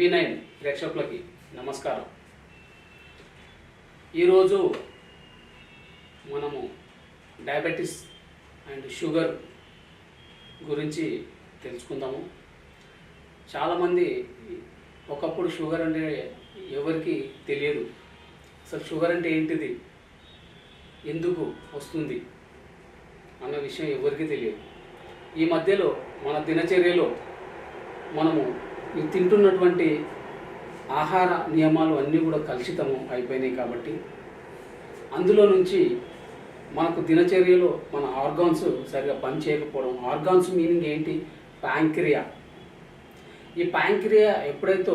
V nine ప్రేక్షకులకి నమస్కారం. ఈరోజు మనము డయాబెటీస్ అండ్ షుగర్ గురించి తెలుసుకుందాము. చాలామంది ఒకప్పుడు షుగర్ అంటే ఎవరికి తెలియదు. అసలు షుగర్ అంటే ఏంటిది? ఎందుకు వస్తుంది? అన్న విషయం ఎవరికీ తెలియదు. ఈ మధ్యలో మన దినచర్యలో మనము ఈ తింటున్నటువంటి ఆహార నియమాలు అన్నీ కూడా కలుషితము అయిపోయినాయి కాబట్టి అందులో నుంచి మనకు దినచర్యలో మన ఆర్గాన్స్ సరిగా పని చేయకపోవడం. ఆర్గాన్స్ మీనింగ్ ఏంటి? ప్యాంక్రియా. ఈ ప్యాంక్రియా ఎప్పుడైతే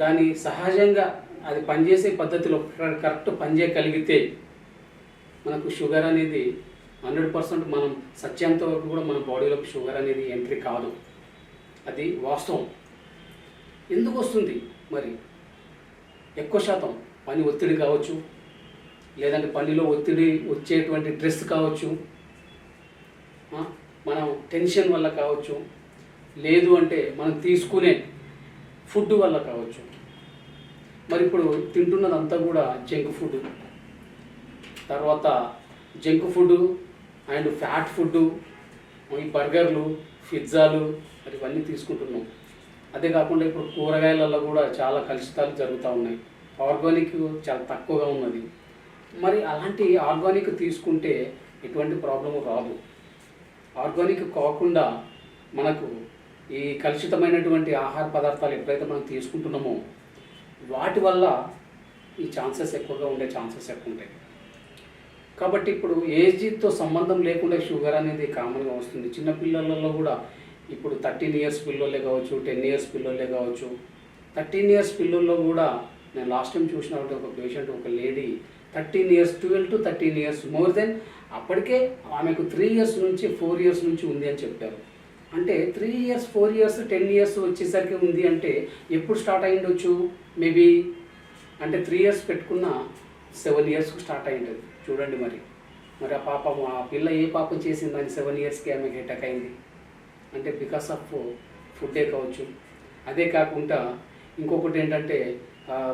దాని సహజంగా అది పనిచేసే పద్ధతిలో కరెక్ట్ పనిచేయగలిగితే మనకు షుగర్ అనేది హండ్రెడ్ పర్సెంట్ మనం సత్యంత వరకు కూడా మన బాడీలోకి షుగర్ అనేది ఎంట్రీ కాదు. అది వాస్తవం. ఎందుకు వస్తుంది? మరి ఎక్కువ శాతం పని ఒత్తిడి కావచ్చు లేదంటే పనిలో ఒత్తిడి వచ్చేటువంటి డ్రెస్ కావచ్చు మనం టెన్షన్ వల్ల కావచ్చు లేదు అంటే మనం తీసుకునే ఫుడ్ వల్ల కావచ్చు. మరి ఇప్పుడు తింటున్నదంతా కూడా జంక్ ఫుడ్. తర్వాత junk food and fat food ఈ బర్గర్లు పిజ్జాలు మరి ఇవన్నీ తీసుకుంటున్నాం. అదే కాకుండా ఇప్పుడు కూరగాయలలో కూడా చాలా కలుషితాలు జరుగుతూ ఉన్నాయి. ఆర్గానిక్ చాలా తక్కువగా ఉన్నది. మరి అలాంటి ఆర్గానిక్ తీసుకుంటే ఎటువంటి ప్రాబ్లము రాదు. ఆర్గానిక్ కాకుండా మనకు ఈ కలుషితమైనటువంటి ఆహార పదార్థాలు ఎప్పుడైతే మనం తీసుకుంటున్నామో వాటి వల్ల ఈ ఛాన్సెస్ ఎక్కువగా ఉండే ఛాన్సెస్ ఎక్కువ ఉంటాయి. కాబట్టి ఇప్పుడు ఏజ్తో సంబంధం లేకుండా షుగర్ అనేది కామన్గా వస్తుంది. చిన్నపిల్లలలో కూడా ఇప్పుడు థర్టీన్ ఇయర్స్ పిల్లలే కావచ్చు టెన్ ఇయర్స్ పిల్లలే కావచ్చు. థర్టీన్ ఇయర్స్ పిల్లల్లో కూడా నేను లాస్ట్ టైం చూసినప్పుడు ఒక పేషెంట్ ఒక lady thirteen years twelve to thirteen years more than అప్పటికే ఆమెకు త్రీ ఇయర్స్ నుంచి ఫోర్ ఇయర్స్ నుంచి ఉంది అని చెప్పారు. అంటే three years four years ten years వచ్చేసరికి ఉంది అంటే ఎప్పుడు స్టార్ట్ అయ్యిండొచ్చు మేబీ అంటే త్రీ ఇయర్స్ పెట్టుకున్న సెవెన్ ఇయర్స్కి స్టార్ట్ అయ్యింది చూడండి మరి. మరి ఆ పాపం ఆ పిల్ల ఏ పాపం చేసిందని సెవెన్ ఇయర్స్కి ఆమెకి అటాక్ అయింది? అంటే బికాస్ ఆఫ్ ఫుడ్డే కావచ్చు. అదే కాకుండా ఇంకొకటి ఏంటంటే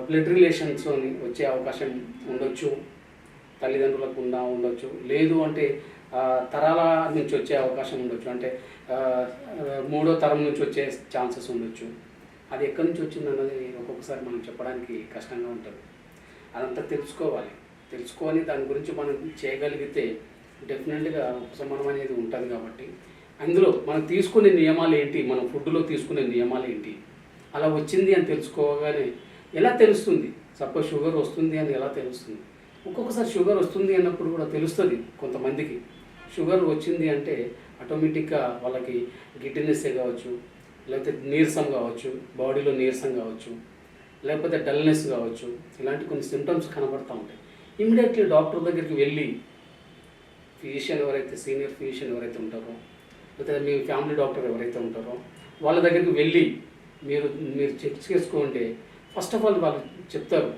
బ్లడ్ రిలేషన్స్ వచ్చే అవకాశం ఉండొచ్చు. తల్లిదండ్రులకు ఉందా ఉండొచ్చు. లేదు అంటే తరాల నుంచి వచ్చే అవకాశం ఉండొచ్చు. అంటే మూడో తరం నుంచి వచ్చే ఛాన్సెస్ ఉండొచ్చు. అది ఎక్కడి నుంచి వచ్చింది అన్నది ఒక్కొక్కసారి మనం చెప్పడానికి కష్టంగా ఉంటుంది. అదంతా తెలుసుకోవాలి. తెలుసుకొని దాని గురించి మనం చేయగలిగితే డెఫినెట్గా ఉపశమనం అనేది ఉంటుంది కాబట్టి అందులో మనం తీసుకునే నియమాలు ఏంటి? మనం ఫుడ్లో తీసుకునే నియమాలు ఏంటి? అలా వచ్చింది అని తెలుసుకోగానే ఎలా తెలుస్తుంది? సపోజ్ షుగర్ వస్తుంది అని ఎలా తెలుస్తుంది? ఒక్కొక్కసారి షుగర్ వస్తుంది అన్నప్పుడు కూడా తెలుస్తుంది కొంతమందికి. షుగర్ వచ్చింది అంటే ఆటోమేటిక్గా వాళ్ళకి గిడ్డినెస్సే కావచ్చు లేకపోతే నీరసం కావచ్చు బాడీలో నీరసం కావచ్చు లేకపోతే డల్నెస్ కావచ్చు ఇలాంటి కొన్ని సిమ్టమ్స్ కనబడుతూ ఉంటాయి. ఇమీడియట్లీ డాక్టర్ దగ్గరికి వెళ్ళి ఫిజిషియన్ ఎవరైతే సీనియర్ ఫిజిషియన్ ఎవరైతే ఉంటారో లేకపోతే మీ ఫ్యామిలీ డాక్టర్ ఎవరైతే ఉంటారో వాళ్ళ దగ్గరికి వెళ్ళి మీరు మీరు చెక్ చేసుకుంటే ఫస్ట్ ఆఫ్ ఆల్ వాళ్ళు చెప్తారు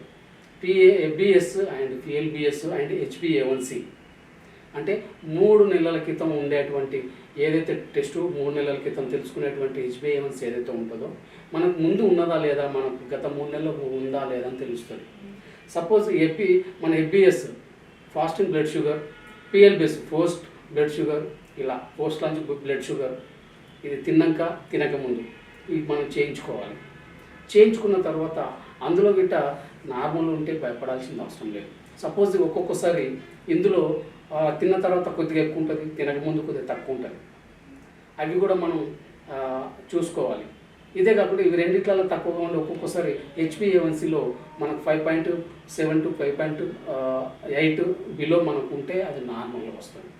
P A FBS and PLBS and హెచ్బిఏవన్సి అంటే మూడు నెలల క్రితం ఉండేటువంటి ఏదైతే టెస్ట్ మూడు నెలల క్రితం తెలుసుకునేటువంటి హెచ్బిఏవన్సి ఏదైతే ఉంటుందో మనకు ముందు ఉన్నదా లేదా మనకు గత మూడు నెలలు ఉందా లేదా అని తెలుస్తుంది. సపోజ్ ఎపి మన FBS fasting blood sugar PLBS post blood sugar ఇలా పోస్ట్ లంచ్ బ్లడ్ షుగర్ ఇది తిన్నాక తినకముందు ఇది మనం చేయించుకోవాలి. చేయించుకున్న తర్వాత అందులో గిట్ట నార్మల్ ఉంటే భయపడాల్సిన అవసరం లేదు. సపోజ్ ఒక్కొక్కసారి ఇందులో తిన్న తర్వాత కొద్దిగా ఎక్కువ ఉంటుంది తినకముందు కొద్దిగా తక్కువ ఉంటుంది. అవి కూడా మనం చూసుకోవాలి. ఇదే కాకుండా ఇవి రెండిట్లలో తక్కువగా ఉండి ఒక్కొక్కసారి హెచ్పిఏవన్సీలో మనకు five point seven to five point eight below మనకు ఉంటే అది నార్మల్గా వస్తుంది.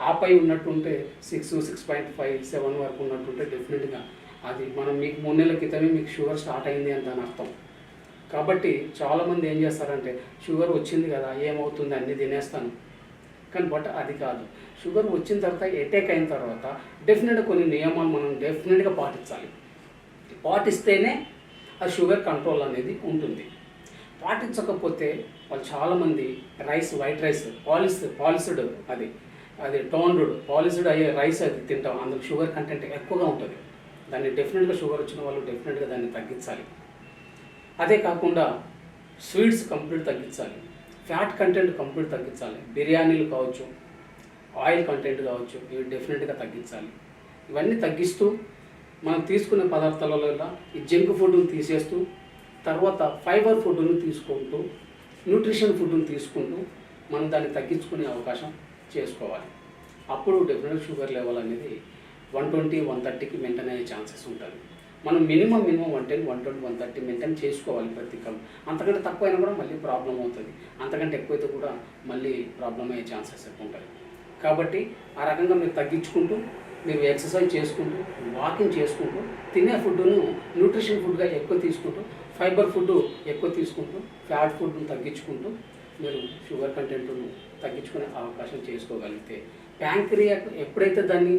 ఆపై ఉన్నట్టుంటే six six point five seven వరకు ఉన్నట్టుంటే డెఫినెట్గా అది మనం మీకు మూడు నెలల క్రితమే మీకు షుగర్ స్టార్ట్ అయింది అని దాని అర్థం. కాబట్టి చాలామంది ఏం చేస్తారంటే షుగర్ వచ్చింది కదా ఏమవుతుంది అన్ని తినేస్తాను. కానీ బట్ అది కాదు. షుగర్ వచ్చిన తర్వాత అటాక్ అయిన తర్వాత డెఫినెట్గా కొన్ని నియమాలు మనం డెఫినెట్గా పాటించాలి. పాటిస్తేనే ఆ షుగర్ కంట్రోల్ అనేది ఉంటుంది. పాటించకపోతే వాళ్ళు చాలామంది rice white rice polish polished అది. అది టోన్డ్ పాలిస్డ్ అయ్యే రైస్ అది తింటాం. అందులో షుగర్ కంటెంట్ ఎక్కువగా ఉంటుంది. దాన్ని డెఫినెట్గా షుగర్ వచ్చిన వాళ్ళు డెఫినెట్గా దాన్ని తగ్గించాలి. అదే కాకుండా స్వీట్స్ కంప్లీట్ తగ్గించాలి. ఫ్యాట్ కంటెంట్ కంప్లీట్ తగ్గించాలి. బిర్యానీలు కావచ్చు ఆయిల్ కంటెంట్ కావచ్చు ఇవి డెఫినెట్గా తగ్గించాలి. ఇవన్నీ తగ్గిస్తూ మనం తీసుకునే పదార్థాలలో ఈ జంక్ ఫుడ్ను తీసేస్తూ తర్వాత ఫైబర్ ఫుడ్ను తీసుకుంటూ న్యూట్రిషన్ ఫుడ్ను తీసుకుంటూ మనం దాన్ని తగ్గించుకునే అవకాశం చేసుకోవాలి. అప్పుడు డెఫినెట్ షుగర్ లెవెల్ అనేది వన్ ట్వంటీ వన్ థర్టీకి మెయింటైన్ అయ్యే ఛాన్సెస్ ఉంటుంది మనం minimum minimum one ten one twenty one thirty maintain చేసుకోవాలి ప్రతి కం అంతకంటే అయినా కూడా మళ్ళీ ప్రాబ్లం అవుతుంది. అంతకంటే ఎక్కువైతే కూడా మళ్ళీ ప్రాబ్లం అయ్యే ఛాన్సెస్ ఎక్కువ ఉంటాయి. కాబట్టి ఆ రకంగా మీరు తగ్గించుకుంటూ మీరు ఎక్సర్సైజ్ చేసుకుంటూ వాకింగ్ చేసుకుంటూ తినే ఫుడ్ను న్యూట్రిషన్ ఫుడ్గా ఎక్కువ తీసుకుంటూ ఫైబర్ ఫుడ్ ఎక్కువ తీసుకుంటూ ఫ్యాట్ ఫుడ్ను తగ్గించుకుంటూ మీరు షుగర్ కంటెంట్ను తగ్గించుకునే అవకాశం చేసుకోగలిగితే ప్యాంక్రియా ఎప్పుడైతే దాన్ని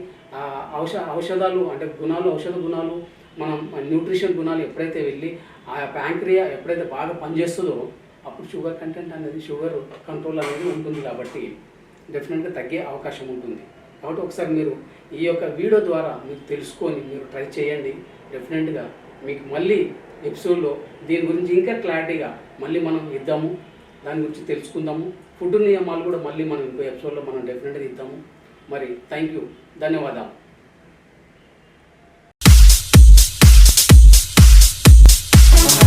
ఔష ఔషధాలు అంటే గుణాలు ఔషధ గుణాలు మనం న్యూట్రిషన్ గుణాలు ఎప్పుడైతే వెళ్ళి ఆ ప్యాంక్రియా ఎప్పుడైతే బాగా పనిచేస్తుందో అప్పుడు షుగర్ కంటెంట్ అనేది షుగర్ కంట్రోల్ అనేది ఉంటుంది కాబట్టి డెఫినెట్గా తగ్గే అవకాశం ఉంటుంది. కాబట్టి ఒకసారి మీరు ఈ యొక్క వీడియో ద్వారా మీరు తెలుసుకొని మీరు ట్రై చేయండి. డెఫినెట్గా మీకు మళ్ళీ ఎపిసోడ్లో దీని గురించి ఇంకా క్లారిటీగా మళ్ళీ మనం ఇద్దాము. దాని గురించి తెలుసుకుందాము. ఫుడ్ నియమాలు కూడా మళ్ళీ మనం ఇంకో ఎపిసోడ్లో మనం డెఫినెట్గా ఇద్దాము మరి థ్యాంక్ యూ ధన్యవాదాలు.